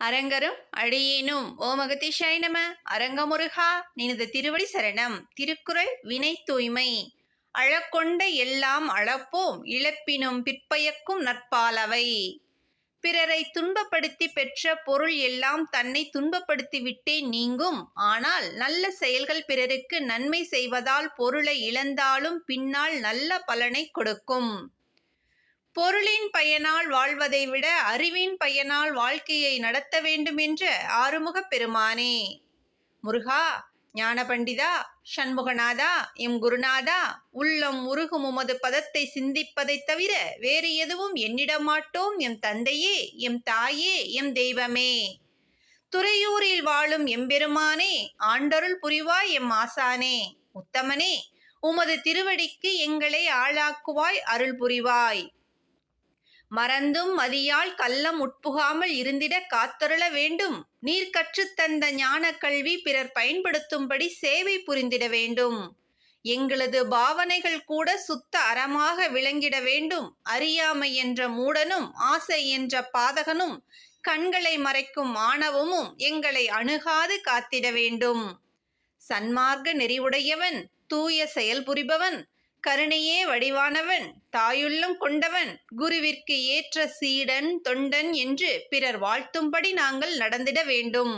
அரங்கரும் அடியேனும். ஓமகதிஷாய நம. அரங்கமுருகா நினது திருவடி சரணம். திருக்குறள் வினை தூய்மை. அழக்கொண்ட எல்லாம் அளப்போம். இழப்பினும் பிற்பயக்கும் நற்பாலவை. பிறரை துன்பப்படுத்தி பெற்ற பொருள் எல்லாம் தன்னை துன்பப்படுத்தி விட்டே நீங்கும். ஆனால் நல்ல செயல்கள் பிறருக்கு நன்மை செய்வதால் பொருளை இழந்தாலும் பின்னால் நல்ல பலனை கொடுக்கும். பொருளின் பயனால் வாழ்வதை விட அறிவின் பயனால் வாழ்க்கையை நடத்த வேண்டும் என்ற ஆறுமுகப் பெருமானே. முருகா ஞான பண்டிதா சண்முகநாதா எம் குருநாதா உள்ளம் உருகும் உமது பதத்தை சிந்திப்பதைத் தவிர வேறு எதுவும் எண்ணிட மாட்டோம் எம் தந்தையே எம் தாயே எம் தெய்வமே. துறையூரில் வாழும் எம்பெருமானே ஆண்டருள் புரிவாய் எம் ஆசானே. உத்தமனே உமது திருவடிக்கு எங்களை ஆளாக்குவாய் அருள் புரிவாய். மறந்தும் மதியால் கள்ளம் உட்புகாமல் இருந்திட காத்தருள வேண்டும். நீர் கற்றுத்தந்த ஞான கல்வி பிறர் பயன்படுத்தும்படி சேவை புரிந்திட வேண்டும். எங்களது பாவனைகள் கூட சுத்த அறமாக விளங்கிட வேண்டும். அறியாமை என்ற மூடனும் ஆசை என்ற பாதகனும் கண்களை மறைக்கும் மாணவமும் எங்களை அணுகாது காத்திட வேண்டும். சன்மார்க்க நெறிவுடையவன் தூய செயல் புரிபவன் கருணையே வடிவானவன் தாயுள்ளம் கொண்டவன் குருவிற்கு ஏற்ற சீடன் தொண்டன் என்று பிறர் வாழ்த்தும்படி நாங்கள் நடந்திட வேண்டும்.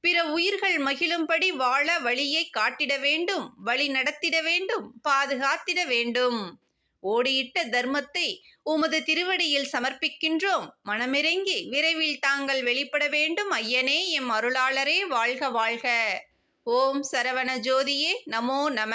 பிற உயிர்கள் மகிழும்படி வாழ வழியை காட்டிட வேண்டும் வழி நடத்திட வேண்டும் பாதுகாத்திட வேண்டும். ஓடியிட்ட தர்மத்தை உமது திருவடியில் சமர்ப்பிக்கின்றோம். மனமிறங்கி விரைவில் தாங்கள் வெளிப்பட வேண்டும் ஐயனே எம் அருளாளரே வாழ்க வாழ்க. ஓம் சரவண ஜோதியே நமோ நம.